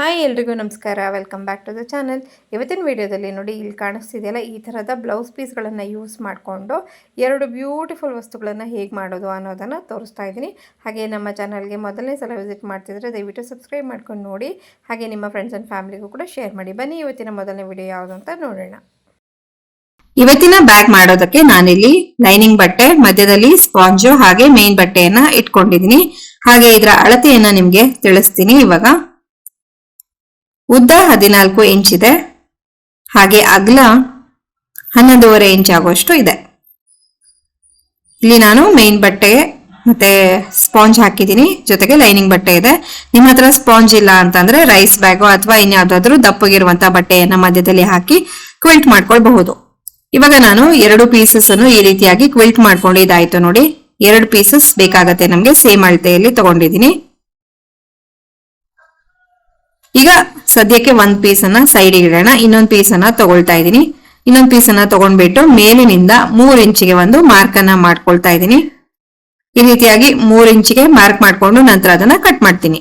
Hi ಎಲ್ರಿಗೂ ನಮಸ್ಕಾರ. Welcome back to the channel ಇವತ್ತಿನ ವಿಡಿಯೋದಲ್ಲಿ ನೋಡಿ, ಇಲ್ಲಿ ಕಾಣಿಸ್ತಿದೆಯಲ್ಲ, ಈ ಥರದ ಬ್ಲೌಸ್ ಪೀಸ್ಗಳನ್ನು ಯೂಸ್ ಮಾಡಿಕೊಂಡು ಎರಡು ಬ್ಯೂಟಿಫುಲ್ ವಸ್ತುಗಳನ್ನು ಹೇಗೆ ಮಾಡೋದು ಅನ್ನೋದನ್ನು ತೋರಿಸ್ತಾ ಇದ್ದೀನಿ. ಹಾಗೆ ನಮ್ಮ ಚಾನಲ್ಗೆ ಮೊದಲನೇ ಸಲ ವಿಸಿಟ್ ಮಾಡ್ತಿದ್ರೆ ದಯವಿಟ್ಟು ಸಬ್ಸ್ಕ್ರೈಬ್ ಮಾಡ್ಕೊಂಡು ನೋಡಿ. ಹಾಗೆ ನಿಮ್ಮ ಫ್ರೆಂಡ್ಸ್ ಆ್ಯಂಡ್ ಫ್ಯಾಮಿಲಿಗೂ ಕೂಡ ಶೇರ್ ಮಾಡಿ. ಬನ್ನಿ, ಇವತ್ತಿನ ಮೊದಲನೇ ವಿಡಿಯೋ ಯಾವುದು ಅಂತ ನೋಡೋಣ. ಇವತ್ತಿನ ಬ್ಯಾಗ್ ಮಾಡೋದಕ್ಕೆ ನಾನಿಲ್ಲಿ ಲೈನಿಂಗ್ ಬಟ್ಟೆ, ಮಧ್ಯದಲ್ಲಿ ಸ್ಪಾಂಜು ಹಾಗೆ ಮೇನ್ ಬಟ್ಟೆಯನ್ನ ಇಟ್ಕೊಂಡಿದ್ದೀನಿ. ಹಾಗೆ ಇದರ ಅಳತೆಯನ್ನ ನಿಮ್ಗೆ ತಿಳಿಸ್ತೀನಿ ಇವಾಗ. ಉದ್ದ ಹದಿನಾಲ್ಕು ಇಂಚ್ ಇದೆ. ಹಾಗೆ ಅಗಲ ಹನ್ನೊಂದೂವರೆ ಇಂಚ್ ಆಗುವಷ್ಟು ಇದೆ. ಇಲ್ಲಿ ನಾನು ಮೇನ್ ಬಟ್ಟೆ ಮತ್ತೆ ಸ್ಪಾಂಜ್ ಹಾಕಿದ್ದೀನಿ. ಜೊತೆಗೆ ಲೈನಿಂಗ್ ಬಟ್ಟೆ ಇದೆ. ನಿಮ್ಮ ಹತ್ರ ಸ್ಪಾಂಜ್ ಇಲ್ಲ ಅಂತಂದ್ರೆ ರೈಸ್ ಬ್ಯಾಗು ಅಥವಾ ಇನ್ಯಾವುದಾದ್ರೂ ದಪ್ಪಗಿರುವಂತಹ ಬಟ್ಟೆಯನ್ನ ಮಧ್ಯದಲ್ಲಿ ಹಾಕಿ ಕ್ವಿಲ್ಟ್ ಮಾಡ್ಕೊಳ್ಬಹುದು. ಇವಾಗ ನಾನು ಎರಡು ಪೀಸಸ್ ಅನ್ನು ಈ ರೀತಿಯಾಗಿ ಕ್ವಿಲ್ಟ್ ಮಾಡ್ಕೊಂಡು ಇದಾಯ್ತು ನೋಡಿ. ಎರಡು ಪೀಸಸ್ ಬೇಕಾಗತ್ತೆ ನಮ್ಗೆ ಸೇಮ್ ಅಳತೆಯಲ್ಲಿ ತಗೊಂಡಿದ್ದೀನಿ. ಈಗ ಸದ್ಯಕ್ಕೆ ಒಂದ್ ಪೀಸ್ ಅನ್ನ ಸೈಡ್ ಇಡೋಣ. ಇನ್ನೊಂದ್ ಪೀಸ್ ಅನ್ನ ತಗೊಳ್ತಾ ಇದ್ದೀನಿ. ಇನ್ನೊಂದ್ ಪೀಸ್ ಅನ್ನ ತಗೊಂಡ್ಬಿಟ್ಟು ಮೇಲಿನಿಂದ ಮೂರ್ ಇಂಚಿಗೆ ಒಂದು ಮಾರ್ಕ್ ಅನ್ನ ಮಾಡ್ಕೊಳ್ತಾ ಇದ್ದೀನಿ. ಈ ರೀತಿಯಾಗಿ ಮೂರ್ ಇಂಚಿಗೆ ಮಾರ್ಕ್ ಮಾಡ್ಕೊಂಡು ನಂತರ ಅದನ್ನ ಕಟ್ ಮಾಡ್ತೀನಿ.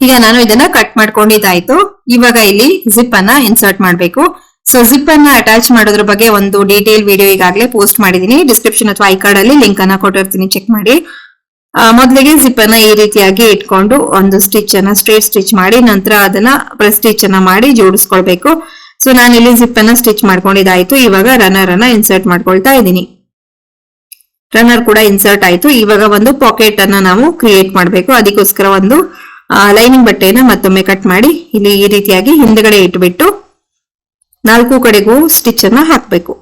ಈಗ ನಾನು ಇದನ್ನ ಕಟ್ ಮಾಡ್ಕೊಂಡಿದ್ದಾಯ್ತು. ಇವಾಗ ಇಲ್ಲಿ ಜಿಪ್ ಅನ್ನ ಇನ್ಸರ್ಟ್ ಮಾಡಬೇಕು. ಸೊ ಜಿಪ್ ಅನ್ನ ಅಟ್ಯಾಚ್ ಮಾಡೋದ್ರ ಬಗ್ಗೆ ಒಂದು ಡೀಟೇಲ್ ವಿಡಿಯೋ ಈಗಾಗಲೇ ಪೋಸ್ಟ್ ಮಾಡಿದೀನಿ ಡಿಸ್ಕ್ರಿಪ್ಷನ್ ಅಥವಾ ಐ ಕಾರ್ಡ್ ಅಲ್ಲಿ ಲಿಂಕ್ ಅನ್ನ ಕೊಟ್ಟಿರ್ತೀನಿ. ಚೆಕ್ ಮಾಡಿ. ಮೊದ್ಲಿಗೆ ಜಿಪ್ ಅನ್ನ ಈ ರೀತಿಯಾಗಿ ಇಟ್ಕೊಂಡು ಒಂದು ಸ್ಟಿಚ್ ಅನ್ನ ಸ್ಟ್ರೇಟ್ ಸ್ಟಿಚ್ ಮಾಡಿ, ನಂತರ ಅದನ್ನ ಪ್ರೆಸ್ ಸ್ಟಿಚ್ ಅನ್ನ ಮಾಡಿ ಜೋಡಿಸ್ಕೊಳ್ಬೇಕು. ಸೊ ನಾನು ಇಲ್ಲಿ ಜಿಪ್ ಅನ್ನ ಸ್ಟಿಚ್ ಮಾಡ್ಕೊಂಡಿದ್ದಾಯ್ತು. ಇವಾಗ ರನ್ನರ್ ಅನ್ನ ಇನ್ಸರ್ಟ್ ಮಾಡ್ಕೊಳ್ತಾ ಇದ್ದೀನಿ. ರನ್ನರ್ ಕೂಡ ಇನ್ಸರ್ಟ್ ಆಯ್ತು. ಇವಾಗ ಒಂದು ಪಾಕೆಟ್ ಅನ್ನ ನಾವು ಕ್ರಿಯೇಟ್ ಮಾಡಬೇಕು. ಅದಕ್ಕೋಸ್ಕರ ಒಂದು ಲೈನಿಂಗ್ ಬಟ್ಟೆಯನ್ನ ಮತ್ತೊಮ್ಮೆ ಕಟ್ ಮಾಡಿ ಇಲ್ಲಿ ಈ ರೀತಿಯಾಗಿ ಹಿಂದ್ಗಡೆ ಇಟ್ಬಿಟ್ಟು ನಾಲ್ಕು ಕಡೆಗೂ ಸ್ಟಿಚ್ ಅನ್ನ ಹಾಕ್ಬೇಕು.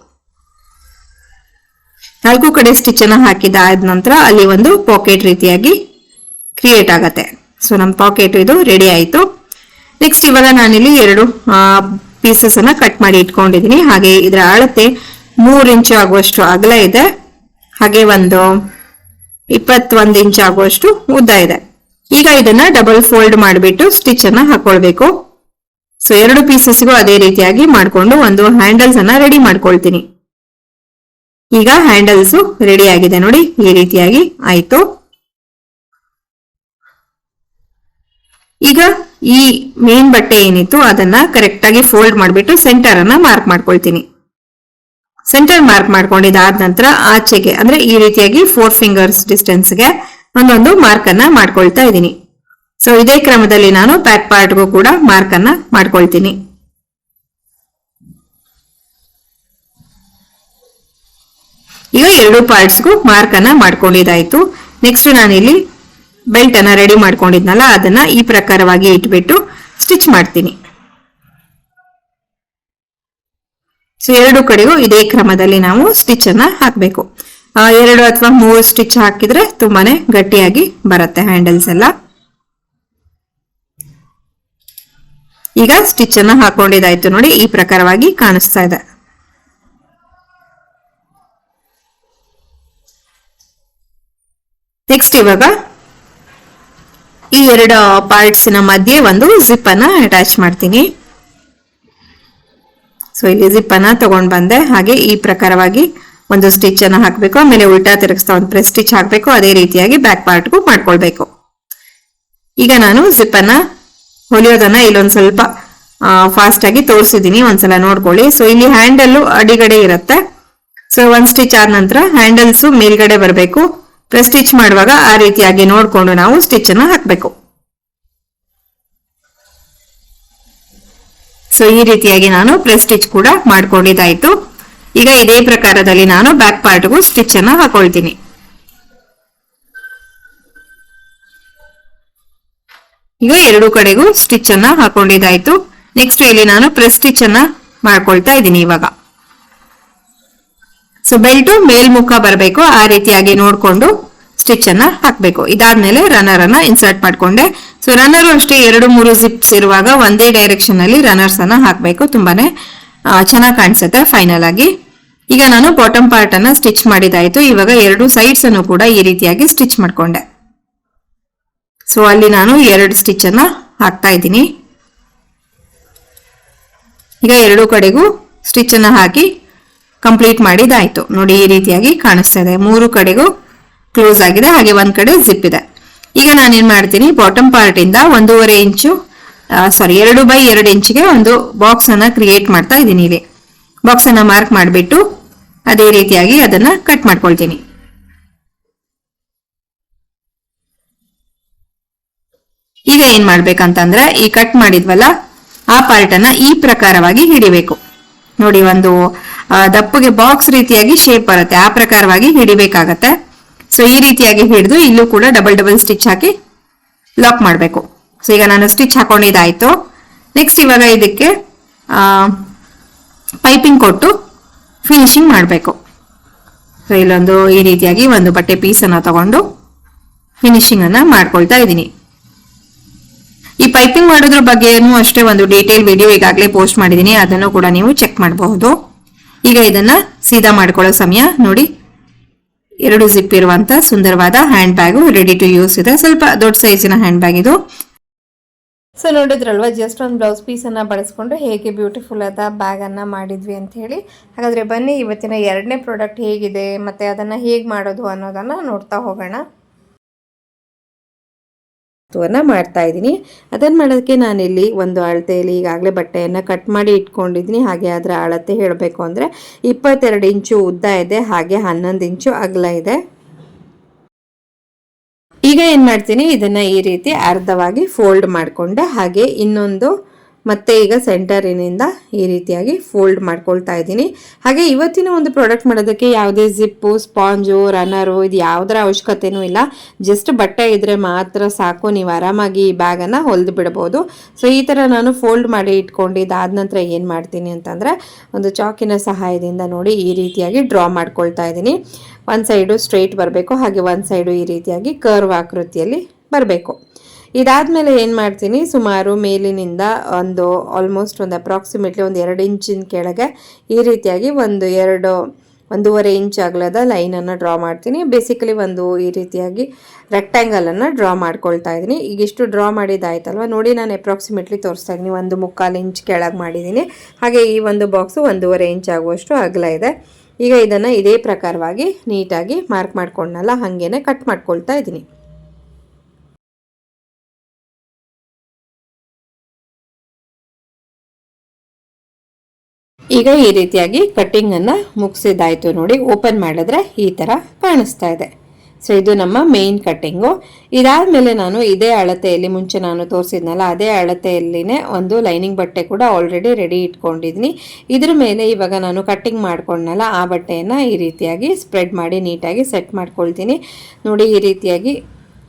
ನಾಲ್ಕು ಕಡೆ ಸ್ಟಿಚ್ ಅನ್ನ ಹಾಕಿದ ಆದ ನಂತರ ಅಲ್ಲಿ ಒಂದು ಪಾಕೆಟ್ ರೀತಿಯಾಗಿ ಕ್ರಿಯೇಟ್ ಆಗತ್ತೆ. ಸೊ ನಮ್ಮ ಪಾಕೆಟ್ ಇದು ರೆಡಿ ಆಯ್ತು. ನೆಕ್ಸ್ಟ್ ಇವಾಗ ನಾನಿಲ್ಲಿ ಎರಡು ಪೀಸಸ್ ಅನ್ನ ಕಟ್ ಮಾಡಿ ಇಟ್ಕೊಂಡಿದ್ದೀನಿ ಹಾಗೆ ಇದರ ಅಳತೆ ಮೂರು ಇಂಚು ಆಗುವಷ್ಟು ಅಗಲ ಇದೆ. ಹಾಗೆ ಒಂದು ಇಪ್ಪತ್ತೊಂದು ಇಂಚ್ ಆಗುವಷ್ಟು ಉದ್ದ ಇದೆ. ಈಗ ಇದನ್ನ ಡಬಲ್ ಫೋಲ್ಡ್ ಮಾಡಿಬಿಟ್ಟು ಸ್ಟಿಚ್ ಅನ್ನ ಹಾಕೊಳ್ಬೇಕು. ಸೊ ಎರಡು ಪೀಸಸ್ಗೂ ಅದೇ ರೀತಿಯಾಗಿ ಮಾಡಿಕೊಂಡು ಒಂದು ಹ್ಯಾಂಡಲ್ಸ್ ಅನ್ನ ರೆಡಿ ಮಾಡ್ಕೊಳ್ತೀನಿ. ಈಗ ಹ್ಯಾಂಡಲ್ಸ್ ರೆಡಿ ಆಗಿದೆ ನೋಡಿ, ಈ ರೀತಿಯಾಗಿ ಆಯ್ತು. ಈಗ ಈ ಮೇನ್ ಬಟ್ಟೆ ಏನಿತ್ತು ಅದನ್ನ ಕರೆಕ್ಟ್ ಆಗಿ ಫೋಲ್ಡ್ ಮಾಡಿಬಿಟ್ಟು ಸೆಂಟರ್ ಅನ್ನ ಮಾರ್ಕ್ ಮಾಡ್ಕೊಳ್ತೀನಿ. ಸೆಂಟರ್ ಮಾರ್ಕ್ ಮಾಡ್ಕೊಂಡಿದ್ದಾದ ನಂತರ ಆಚೆಗೆ, ಅಂದ್ರೆ ಈ ರೀತಿಯಾಗಿ ಫೋರ್ ಫಿಂಗರ್ಸ್ ಡಿಸ್ಟೆನ್ಸ್ಗೆ ಒಂದೊಂದು ಮಾರ್ಕ್ ಅನ್ನ ಮಾಡ್ಕೊಳ್ತಾ ಇದ್ದೀನಿ. ಸೊ ಇದೇ ಕ್ರಮದಲ್ಲಿ ನಾನು ಬ್ಯಾಕ್ ಪಾರ್ಟ್ಗೂ ಕೂಡ ಮಾರ್ಕ್ ಅನ್ನ ಮಾಡ್ಕೊಳ್ತೀನಿ. ಈಗ ಎರಡು ಪಾರ್ಟ್ಸ್ಗೂ ಮಾರ್ಕ್ ಅನ್ನ ಮಾಡ್ಕೊಂಡಿದ್ದಾಯ್ತು. ನೆಕ್ಸ್ಟ್ ನಾನಿಲ್ಲಿ ಬೆಲ್ಟ್ ಅನ್ನ ರೆಡಿ ಮಾಡ್ಕೊಂಡಿದ್ನಲ್ಲ, ಅದನ್ನ ಈ ಪ್ರಕಾರವಾಗಿ ಇಟ್ಬಿಟ್ಟು ಸ್ಟಿಚ್ ಮಾಡ್ತೀನಿ. ಸೊ ಎರಡು ಕಡೆಗೂ ಇದೇ ಕ್ರಮದಲ್ಲಿ ನಾವು ಸ್ಟಿಚ್ ಅನ್ನ ಹಾಕಬೇಕು. ಎರಡು ಅಥವಾ ಮೂರು ಸ್ಟಿಚ್ ಹಾಕಿದ್ರೆ ತುಂಬಾನೇ ಗಟ್ಟಿಯಾಗಿ ಬರುತ್ತೆ ಹ್ಯಾಂಡಲ್ಸ್ ಎಲ್ಲ. ಈಗ ಸ್ಟಿಚ್ ಅನ್ನ ಹಾಕೊಂಡಿದ್ದಾಯ್ತು ನೋಡಿ, ಈ ಪ್ರಕಾರವಾಗಿ ಕಾಣಿಸ್ತಾ ಇದೆ. ನೆಕ್ಸ್ಟ್ ಇವಾಗ ಈ ಎರಡು ಪಾರ್ಟ್ಸಿನ ಮಧ್ಯೆ ಒಂದು ಜಿಪ್ ಅನ್ನ ಅಟ್ಯಾಚ್ ಮಾಡ್ತೀನಿ. ಸೊ ಇಲ್ಲಿ ಜಿಪ್ ಅನ್ನ ತಗೊಂಡ್ ಬಂದೆ. ಹಾಗೆ ಈ ಪ್ರಕಾರವಾಗಿ ಒಂದು ಸ್ಟಿಚ್ ಅನ್ನ ಹಾಕ್ಬೇಕು. ಆಮೇಲೆ ಉಲ್ಟಾ ತಿರುಗಿಸ್ತಾ ಒಂದು ಪ್ರೆಸ್ ಸ್ಟಿಚ್ ಹಾಕ್ಬೇಕು. ಅದೇ ರೀತಿಯಾಗಿ ಬ್ಯಾಕ್ ಪಾರ್ಟ್ಗೂ ಮಾಡ್ಕೊಳ್ಬೇಕು. ಈಗ ನಾನು ಜಿಪ್ ಅನ್ನ ಹೊಲಿಯೋದನ್ನ ಇಲ್ಲೊಂದ್ ಸ್ವಲ್ಪ ಫಾಸ್ಟ್ ಆಗಿ ತೋರಿಸಿದೀನಿ ಒಂದ್ಸಲ ನೋಡ್ಕೊಳ್ಳಿ. ಸೊ ಇಲ್ಲಿ ಹ್ಯಾಂಡಲ್ ಅಡಿಗಡೆ ಇರುತ್ತೆ. ಸೊ ಒಂದ್ ಸ್ಟಿಚ್ ಆದ ನಂತರ ಹ್ಯಾಂಡಲ್ಸ್ ಮೇಲ್ಗಡೆ ಬರಬೇಕು. ಸ್ಟಿಚ್ ಮಾಡುವಾಗ ಆ ರೀತಿಯಾಗಿ ನೋಡಿಕೊಂಡು ನಾವು ಸ್ಟಿಚ್ ಅನ್ನು ಹಾಕಬೇಕು. ಸೊ ಈ ರೀತಿಯಾಗಿ ನಾನು ಪ್ರೆಸ್ ಸ್ಟಿಚ್ ಕೂಡ ಮಾಡ್ಕೊಂಡಿದ್ದಾಯ್ತು. ಈಗ ಇದೇ ಪ್ರಕಾರದಲ್ಲಿ ನಾನು ಬ್ಯಾಕ್ ಪಾರ್ಟ್ಗೂ ಸ್ಟಿಚ್ ಅನ್ನು ಹಾಕೊಳ್ತೀನಿ. ಈಗ ಎರಡು ಕಡೆಗೂ ಸ್ಟಿಚ್ ಅನ್ನ ಹಾಕೊಂಡಿದ್ದಾಯ್ತು. ನೆಕ್ಸ್ಟ್ ಇಲ್ಲಿ ನಾನು ಪ್ರೆಸ್ ಸ್ಟಿಚ್ ಅನ್ನ ಮಾಡ್ಕೊಳ್ತಾ ಇದ್ದೀನಿ ಇವಾಗ. ಸೊ ಬೆಲ್ಟ್ ಮೇಲ್ಮುಖ ಬರಬೇಕು. ಆ ರೀತಿಯಾಗಿ ನೋಡಿಕೊಂಡು ಸ್ಟಿಚ್ ಅನ್ನ ಹಾಕಬೇಕು. ಇದಾದ್ಮೇಲೆ ರನ್ನರ್ ಅನ್ನ ಇನ್ಸರ್ಟ್ ಮಾಡ್ಕೊಂಡೆ. ಸೊ ರನ್ನರ್ ಅಷ್ಟೇ ಎರಡು ಮೂರು ಜಿಪ್ಸ್ ಇರುವಾಗ ಒಂದೇ ಡೈರೆಕ್ಷನ್ ಅಲ್ಲಿ ರನ್ನರ್ಸ್ ಅನ್ನ ಹಾಕಬೇಕು. ತುಂಬಾನೇ ಚೆನ್ನಾಗಿ ಕಾಣಿಸುತ್ತೆ ಫೈನಲ್ ಆಗಿ. ಈಗ ನಾನು ಬಾಟಮ್ ಪಾರ್ಟ್ ಅನ್ನ ಸ್ಟಿಚ್ ಮಾಡಿದಾಯ್ತು. ಇವಾಗ ಎರಡು ಸೈಡ್ಸ್ ಅನ್ನು ಕೂಡ ಈ ರೀತಿಯಾಗಿ ಸ್ಟಿಚ್ ಮಾಡ್ಕೊಂಡೆ. ಸೊ ಅಲ್ಲಿ ನಾನು ಎರಡು ಸ್ಟಿಚ್ ಅನ್ನ ಹಾಕ್ತಾ ಇದ್ದೀನಿ. ಈಗ ಎರಡು ಕಡೆಗೂ ಸ್ಟಿಚ್ ಅನ್ನ ಹಾಕಿ ಕಂಪ್ಲೀಟ್ ಮಾಡಿದಾಯ್ತು ನೋಡಿ, ಈ ರೀತಿಯಾಗಿ ಕಾಣಿಸ್ತಾ ಇದೆ. ಮೂರು ಕಡೆಗೂ ಕ್ಲೋಸ್ ಆಗಿದೆ, ಹಾಗೆ ಒಂದ್ ಕಡೆ ಜಿಪ್ ಇದೆ. ಈಗ ನಾನೇನ್ ಮಾಡ್ತೀನಿ ಬಾಟಮ್ ಪಾರ್ಟ್ ಇಂದ ಒಂದೂವರೆ ಇಂಚು ಸಾರಿ ಎರಡು ಬೈ ಎರಡು ಇಂಚಿಗೆ ಒಂದು ಬಾಕ್ಸ್ ಅನ್ನ ಕ್ರಿಯೇಟ್ ಮಾಡ್ತಾ ಇದ್ದೀನಿ ಇಲ್ಲಿ. ಬಾಕ್ಸ್ ಅನ್ನ ಮಾರ್ಕ್ ಮಾಡಿಬಿಟ್ಟು ಅದೇ ರೀತಿಯಾಗಿ ಅದನ್ನ ಕಟ್ ಮಾಡ್ಕೊಳ್ತೀನಿ. ಈಗ ಏನ್ ಮಾಡ್ಬೇಕಂತಂದ್ರೆ, ಈ ಕಟ್ ಮಾಡಿದ್ವಲ್ಲ, ಆ ಪಾರ್ಟ್ ಅನ್ನ ಈ ಪ್ರಕಾರವಾಗಿ ಹಿಡಿಬೇಕು. ನೋಡಿ ಒಂದು ದಪ್ಪಗೆ ಬಾಕ್ಸ್ ರೀತಿಯಾಗಿ ಶೇಪ್ ಬರುತ್ತೆ. ಆ ಪ್ರಕಾರವಾಗಿ ಹಿಡಿಬೇಕಾಗತ್ತೆ. ಸೊ ಈ ರೀತಿಯಾಗಿ ಹಿಡಿದು ಇಲ್ಲೂ ಕೂಡ ಡಬಲ್ ಡಬಲ್ ಸ್ಟಿಚ್ ಹಾಕಿ ಲಾಕ್ ಮಾಡಬೇಕು. ಸೊ ಈಗ ನಾನು ಸ್ಟಿಚ್ ಹಾಕೊಂಡಿದ್ದಾಯ್ತು. ನೆಕ್ಸ್ಟ್ ಇವಾಗ ಇದಕ್ಕೆ ಪೈಪಿಂಗ್ ಕೊಟ್ಟು ಫಿನಿಶಿಂಗ್ ಮಾಡಬೇಕು. ಸೊ ಇಲ್ಲೊಂದು ಈ ರೀತಿಯಾಗಿ ಒಂದು ಬಟ್ಟೆ ಪೀಸನ್ನು ತಗೊಂಡು ಫಿನಿಶಿಂಗನ್ನು ಮಾಡ್ಕೊಳ್ತಾ ಇದ್ದೀನಿ. ಈ ಪೈಪಿಂಗ್ ಮಾಡೋದ್ರ ಬಗ್ಗೆನೂ ಅಷ್ಟೇ ಒಂದು ಡೀಟೇಲ್ ವಿಡಿಯೋ ಈಗಾಗಲೇ ಪೋಸ್ಟ್ ಮಾಡಿದ್ದೀನಿ ಅದನ್ನು ಕೂಡ ನೀವು ಚೆಕ್ ಮಾಡಬಹುದು. ಈಗ ಇದನ್ನ ಸೀದಾ ಮಾಡ್ಕೊಳ್ಳೋ ಸಮಯ. ನೋಡಿ, ಎರಡು ಜಿಪ್ ಇರುವಂತ ಸುಂದರವಾದ hand bag ready to use ಇದೆ. ಸ್ವಲ್ಪ ದೊಡ್ಡ ಸೈಜಿನ ಹ್ಯಾಂಡ್ ಬ್ಯಾಗ್ ಇದು. ಸೊ ನೋಡಿದ್ರಲ್ವಾ ಜಸ್ಟ್ ಒಂದು ಬ್ಲೌಸ್ ಪೀಸನ್ನು ಬಳಸ್ಕೊಂಡು ಹೇಗೆ ಬ್ಯೂಟಿಫುಲ್ ಆದ ಬ್ಯಾಗನ್ನು ಮಾಡಿದ್ವಿ ಅಂತ ಹೇಳಿ. ಹಾಗಾದರೆ ಬನ್ನಿ, ಇವತ್ತಿನ ಎರಡನೇ ಪ್ರಾಡಕ್ಟ್ ಹೇಗಿದೆ, ಮತ್ತು ಅದನ್ನು ಹೇಗೆ ಮಾಡೋದು ಅನ್ನೋದನ್ನು ನೋಡ್ತಾ ಹೋಗೋಣ. ವಸ್ತುವನ್ನು ಮಾಡ್ತಾ ಇದ್ದೀನಿ. ಅದನ್ನು ಮಾಡೋದಕ್ಕೆ ನಾನಿಲ್ಲಿ ಒಂದು ಅಳತೆಯಲ್ಲಿ ಈಗಾಗಲೇ ಬಟ್ಟೆಯನ್ನು ಕಟ್ ಮಾಡಿ ಇಟ್ಕೊಂಡಿದ್ದೀನಿ. ಹಾಗೆ ಅದರ ಅಳತೆ ಹೇಳಬೇಕು ಅಂದರೆ ಇಪ್ಪತ್ತೆರಡು ಇಂಚು ಉದ್ದ ಇದೆ, ಹಾಗೆ ಹನ್ನೊಂದು ಇಂಚು ಅಗಲ ಇದೆ. ಈಗ ಏನು ಮಾಡ್ತೀನಿ? ಇದನ್ನು ಈ ರೀತಿ ಅರ್ಧವಾಗಿ ಫೋಲ್ಡ್ ಮಾಡಿಕೊಂಡೆ. ಹಾಗೆ ಇನ್ನೊಂದು ಮತ್ತೆ ಈಗ ಸೆಂಟರಿನಿಂದ ಈ ರೀತಿಯಾಗಿ ಫೋಲ್ಡ್ ಮಾಡ್ಕೊಳ್ತಾ ಇದ್ದೀನಿ. ಹಾಗೆ ಇವತ್ತಿನ ಒಂದು ಪ್ರಾಡಕ್ಟ್ ಮಾಡೋದಕ್ಕೆ ಯಾವುದೇ ಜಿಪ್ಪು, ಸ್ಪಾಂಜು, ರನ್ನರು ಇದು ಯಾವುದರ ಅವಶ್ಯಕತೆನೂ ಇಲ್ಲ. ಜಸ್ಟ್ ಬಟ್ಟೆ ಇದ್ರೆ ಮಾತ್ರ ಸಾಕು, ನೀವು ಆರಾಮಾಗಿ ಈ ಬ್ಯಾಗನ್ನು ಹೊಲಿದು ಬಿಡ್ಬೋದು. ಸೊ ಈ ಥರ ನಾನು ಫೋಲ್ಡ್ ಮಾಡಿ ಇಟ್ಕೊಂಡಿದ್ದಾದ ನಂತರ ಏನು ಮಾಡ್ತೀನಿ ಅಂತಂದರೆ ಒಂದು ಚಾಕಿನ ಸಹಾಯದಿಂದ ನೋಡಿ ಈ ರೀತಿಯಾಗಿ ಡ್ರಾ ಮಾಡ್ಕೊಳ್ತಾ ಇದ್ದೀನಿ. ಒಂದು ಸೈಡು ಸ್ಟ್ರೈಟ್ ಬರಬೇಕು, ಹಾಗೆ ಒಂದು ಸೈಡು ಈ ರೀತಿಯಾಗಿ ಕರ್ವ್ ಆಕೃತಿಯಲ್ಲಿ ಬರಬೇಕು. ಇದಾದಮೇಲೆ ಏನು ಮಾಡ್ತೀನಿ, ಸುಮಾರು ಮೇಲಿನಿಂದ ಒಂದು ಆಲ್ಮೋಸ್ಟ್ ಒಂದು ಅಪ್ರಾಕ್ಸಿಮೇಟ್ಲಿ ಒಂದು ಎರಡು ಇಂಚಿನ ಕೆಳಗೆ ಈ ರೀತಿಯಾಗಿ ಒಂದು ಎರಡು, ಒಂದೂವರೆ ಇಂಚ್ ಅಗಲದ ಲೈನನ್ನು ಡ್ರಾ ಮಾಡ್ತೀನಿ. ಬೇಸಿಕಲಿ ಒಂದು ಈ ರೀತಿಯಾಗಿ ರೆಕ್ಟ್ಯಾಂಗಲನ್ನು ಡ್ರಾ ಮಾಡ್ಕೊಳ್ತಾ ಇದ್ದೀನಿ. ಈಗ ಇಷ್ಟು ಡ್ರಾ ಮಾಡಿದ್ದಾಯ್ತಲ್ವ? ನೋಡಿ ನಾನು ಅಪ್ರಾಕ್ಸಿಮೇಟ್ಲಿ ತೋರಿಸ್ತಾ ಇದ್ದೀನಿ. ಒಂದು ಮುಕ್ಕಾಲು ಇಂಚ್ ಕೆಳಗೆ ಮಾಡಿದ್ದೀನಿ. ಹಾಗೆ ಈ ಒಂದು ಬಾಕ್ಸು ಒಂದೂವರೆ ಇಂಚ್ ಆಗುವಷ್ಟು ಅಗಲ ಇದೆ. ಈಗ ಇದನ್ನು ಇದೇ ಪ್ರಕಾರವಾಗಿ ನೀಟಾಗಿ ಮಾರ್ಕ್ ಮಾಡ್ಕೊಂಡಲ್ಲ ಹಾಗೇನೆ ಕಟ್ ಮಾಡ್ಕೊಳ್ತಾ ಇದ್ದೀನಿ. ಈಗ ಈ ರೀತಿಯಾಗಿ ಕಟ್ಟಿಂಗನ್ನು ಅನ್ನ ಮುಗಿಸಿದಾಯ್ತು ನೋಡಿ ಓಪನ್ ಮಾಡಿದ್ರೆ ಈ ತರ ಕಾಣಿಸ್ತಾ ಇದೆ. ಸೊ ಇದು ನಮ್ಮ ಮೇನ್ ಕಟ್ಟಿಂಗು ಇದಾದ್ಮೇಲೆ ನಾನು ಇದೇ ಅಳತೆಯಲ್ಲಿ, ಮುಂಚೆ ನಾನು ತೋರಿಸಿದ್ನಲ್ಲ, ಅದೇ ಅಳತೆಯಲ್ಲಿನೇ ಒಂದು ಲೈನಿಂಗ್ ಬಟ್ಟೆ ಕೂಡ ಆಲ್ರೆಡಿ ರೆಡಿ ಇಟ್ಕೊಂಡಿದ್ದೀನಿ ಇದ್ರ ಮೇಲೆ ಇವಾಗ ನಾನು ಕಟ್ಟಿಂಗ್ ಮಾಡ್ಕೊಂಡನಲ್ಲ, ಆ ಬಟ್ಟೆಯನ್ನು ಈ ರೀತಿಯಾಗಿ ಸ್ಪ್ರೆಡ್ ಮಾಡಿ ನೀಟಾಗಿ ಸೆಟ್ ಮಾಡ್ಕೊಳ್ತೀನಿ. ನೋಡಿ, ಈ ರೀತಿಯಾಗಿ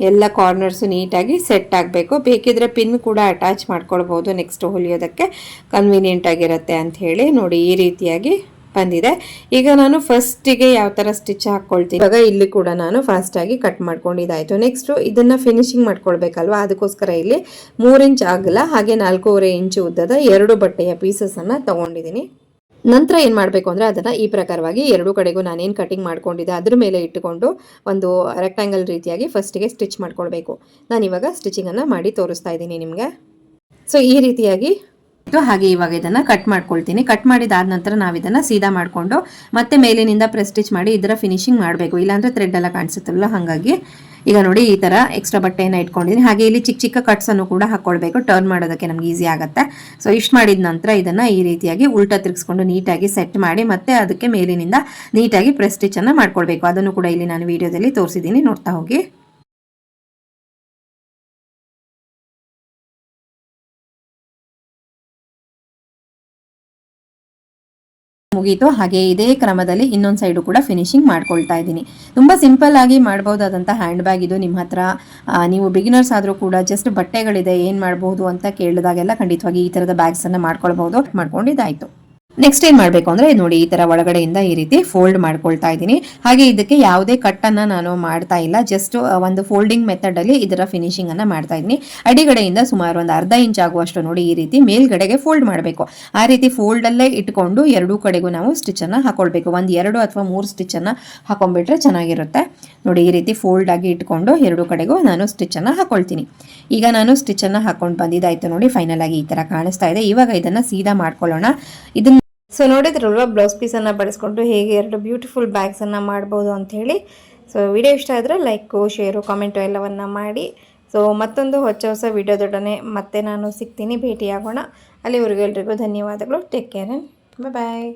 ಎಲ್ಲ ಕಾರ್ನರ್ಸು ನೀಟಾಗಿ ಸೆಟ್ ಆಗಬೇಕು. ಬೇಕಿದ್ರೆ ಪಿನ್ ಕೂಡ ಅಟ್ಯಾಚ್ ಮಾಡ್ಕೊಳ್ಬೋದು ನೆಕ್ಸ್ಟ್ ಹೊಲಿಯೋದಕ್ಕೆ. ಕನ್ವೀನಿಯೆಂಟ್ ಆಗಿರುತ್ತೆ ಅಂತ ಹೇಳಿ ನೋಡಿ ಈ ರೀತಿಯಾಗಿ ಬಂದಿದೆ. ಈಗ ನಾನು ಫಸ್ಟಿಗೆ ಯಾವ ಥರ ಸ್ಟಿಚ್ ಹಾಕ್ಕೊಳ್ತೀನಿ? ಇವಾಗ ಇಲ್ಲಿ ಕೂಡ ನಾನು ಫಾಸ್ಟಾಗಿ ಕಟ್ ಮಾಡ್ಕೊಂಡಿದ್ದಾಯಿತು ನೆಕ್ಸ್ಟು ಇದನ್ನು ಫಿನಿಶಿಂಗ್ ಮಾಡ್ಕೊಳ್ಬೇಕಲ್ವಾ? ಅದಕ್ಕೋಸ್ಕರ ಇಲ್ಲಿ ಮೂರು ಇಂಚ್ ಆಗಲ್ಲ. ಹಾಗೆ ನಾಲ್ಕೂವರೆ ಇಂಚು ಉದ್ದದ ಎರಡು ಬಟ್ಟೆಯ ಪೀಸಸನ್ನು ತೊಗೊಂಡಿದ್ದೀನಿ. ನಂತರ ಏನು ಮಾಡಬೇಕು ಅಂದರೆ ಅದನ್ನು ಈ ಪ್ರಕಾರವಾಗಿ ಎರಡೂ ಕಡೆಗೂ ನಾನೇನು ಕಟಿಂಗ್ ಮಾಡ್ಕೊಂಡಿದ್ದೆ, ಅದ್ರ ಮೇಲೆ ಇಟ್ಟುಕೊಂಡು ಒಂದು ರೆಕ್ಟ್ಯಾಂಗಲ್ ರೀತಿಯಾಗಿ ಫಸ್ಟಿಗೆ ಸ್ಟಿಚ್ ಮಾಡ್ಕೊಳ್ಬೇಕು. ನಾನು ಇವಾಗ ಸ್ಟಿಚಿಂಗನ್ನು ಮಾಡಿ ತೋರಿಸ್ತಾ ಇದ್ದೀನಿ ನಿಮಗೆ. ಸೊ ಈ ರೀತಿಯಾಗಿ ಹಾಗೆ ಇವಾಗ ಇದನ್ನ ಕಟ್ ಮಾಡ್ಕೊಳ್ತೀನಿ. ಕಟ್ ಮಾಡಿದಾದ ನಂತರ ನಾವು ಇದನ್ನ ಸೀದಾ ಮಾಡಿಕೊಂಡು ಮತ್ತೆ ಮೇಲಿನಿಂದ ಪ್ರೆಸ್ ಸ್ಟಿಚ್ ಮಾಡಿ ಇದರ ಫಿನಿಶಿಂಗ್ ಮಾಡಬೇಕು. ಇಲ್ಲಾಂದ್ರೆ ಥ್ರೆಡ್ ಎಲ್ಲ ಕಾಣಿಸುತ್ತಲ್ಲ ಹಾಗಾಗಿ ಈಗ ನೋಡಿ ಈ ತರ ಎಕ್ಸ್ಟ್ರಾ ಬಟ್ಟೆಯನ್ನ ಇಟ್ಕೊಂಡಿದ್ದೀನಿ ಹಾಗೆ ಇಲ್ಲಿ ಚಿಕ್ಕ ಚಿಕ್ಕ ಕಟ್ಸ್ ಅನ್ನು ಕೂಡ ಹಾಕೊಳ್ಬೇಕು. ಟರ್ನ್ ಮಾಡೋದಕ್ಕೆ ನಮ್ಗೆ ಈಸಿ ಆಗುತ್ತೆ. ಸೊ ಇಷ್ಟು ಮಾಡಿದ ನಂತರ ಇದನ್ನ ಈ ರೀತಿಯಾಗಿ ಉಲ್ಟಾ ತಿರ್ಗಿಸ್ಕೊಂಡು ನೀಟಾಗಿ ಸೆಟ್ ಮಾಡಿ ಮತ್ತೆ ಅದಕ್ಕೆ ಮೇಲಿನಿಂದ ನೀಟಾಗಿ ಪ್ರೆಸ್ ಸ್ಟಿಚ್ ಅನ್ನ ಮಾಡ್ಕೊಳ್ಬೇಕು. ಅದನ್ನು ಕೂಡ ಇಲ್ಲಿ ನಾನು ವಿಡಿಯೋದಲ್ಲಿ ತೋರಿಸಿದ್ದೀನಿ ನೋಡ್ತಾ ಹೋಗಿ. ಮುಗೀತು. ಹಾಗೆ ಇದೇ ಕ್ರಮದಲ್ಲಿ ಇನ್ನೊಂದು ಸೈಡು ಕೂಡ ಫಿನಿಶಿಂಗ್ ಮಾಡ್ಕೊಳ್ತಾ ಇದ್ದೀನಿ. ತುಂಬ ಸಿಂಪಲ್ ಆಗಿ ಮಾಡ್ಬೋದಾದಂಥ ಹ್ಯಾಂಡ್ ಬ್ಯಾಗ್ ಇದು ನಿಮ್ಮ ಹತ್ರ. ನೀವು ಬಿಗಿನರ್ಸ್ ಆದರೂ ಕೂಡ ಜಸ್ಟ್ ಬಟ್ಟೆಗಳಿದೆ, ಏನು ಮಾಡ್ಬೋದು ಅಂತ ಕೇಳಿದಾಗೆಲ್ಲ ಖಂಡಿತವಾಗಿ ಈ ಥರದ ಬ್ಯಾಗ್ಸನ್ನು ಮಾಡ್ಕೊಳ್ಬೋದು. ಮಾಡ್ಕೊಂಡಿದ್ದಾಯಿತು. ನೆಕ್ಸ್ಟ್ ಏನ್ ಮಾಡಬೇಕು ಅಂದ್ರೆ, ನೋಡಿ, ಈ ತರ ಒಳಗಡೆಯಿಂದ ಈ ರೀತಿ ಫೋಲ್ಡ್ ಮಾಡ್ಕೊಳ್ತಾ ಇದ್ದೀನಿ. ಹಾಗೆ ಇದಕ್ಕೆ ಯಾವುದೇ ಕಟ್ ಅನ್ನ ನಾನು ಮಾಡ್ತಾ ಇಲ್ಲ. ಜಸ್ಟ್ ಒಂದು ಫೋಲ್ಡಿಂಗ್ ಮೆಥಡ್ ಅಲ್ಲಿ ಇದರ ಫಿನಿಶಿಂಗ್ ಅನ್ನ ಮಾಡ್ತಾ ಇದ್ದೀನಿ. ಅಡಿಗಡೆಯಿಂದ ಸುಮಾರು ಒಂದು ಅರ್ಧ ಇಂಚ್ ಆಗುವಷ್ಟು ನೋಡಿ ಈ ರೀತಿ ಮೇಲ್ಗಡೆಗೆ ಫೋಲ್ಡ್ ಮಾಡಬೇಕು. ಆ ರೀತಿ ಫೋಲ್ಡ್ ಅಲ್ಲೇ ಇಟ್ಕೊಂಡು ಎರಡೂ ಕಡೆಗೂ ನಾವು ಸ್ಟಿಚ್ ಅನ್ನ ಹಾಕೊಳ್ಬೇಕು. ಒಂದು ಎರಡು ಅಥವಾ ಮೂರು ಸ್ಟಿಚ್ ಅನ್ನ ಹಾಕೊಂಡ್ಬಿಟ್ರೆ ಚೆನ್ನಾಗಿರುತ್ತೆ. ನೋಡಿ, ಈ ರೀತಿ ಫೋಲ್ಡ್ ಆಗಿ ಇಟ್ಕೊಂಡು ಎರಡು ಕಡೆಗೂ ನಾನು ಸ್ಟಿಚ್ ಅನ್ನ ಹಾಕೊಳ್ತೀನಿ. ಈಗ ನಾನು ಸ್ಟಿಚ್ ಅನ್ನ ಹಾಕೊಂಡು ಬಂದಿದ್ದಾಯ್ತು ನೋಡಿ ಫೈನಲ್ ಆಗಿ ಈ ತರ ಕಾಣಿಸ್ತಾ ಇದೆ. ಇವಾಗ ಇದನ್ನ ಸೀದಾ ಮಾಡ್ಕೊಳ್ಳೋಣ. ಇದನ್ನ ಸೊ ನೋಡಿದ್ರಲ್ವ ಬ್ಲೌಸ್ ಪೀಸನ್ನು ಬಳಸ್ಕೊಂಡು ಹೇಗೆ ಎರಡು ಬ್ಯೂಟಿಫುಲ್ ಬ್ಯಾಗ್ಸನ್ನು ಮಾಡ್ಬೋದು ಅಂತ ಹೇಳಿ. ಸೊ ವಿಡಿಯೋ ಇಷ್ಟ ಆದರೆ ಲೈಕು ಶೇರು ಕಾಮೆಂಟು ಎಲ್ಲವನ್ನು ಮಾಡಿ. ಸೊ ಮತ್ತೊಂದು ಹೊಸ ಹೊಸ ವಿಡಿಯೋದೊಡನೆ ಮತ್ತೆ ನಾನು ಸಿಗ್ತೀನಿ, ಭೇಟಿಯಾಗೋಣ. ಅಲ್ಲಿವರೆಗೂ ಎಲ್ರಿಗೂ ಧನ್ಯವಾದಗಳು. Take care and bye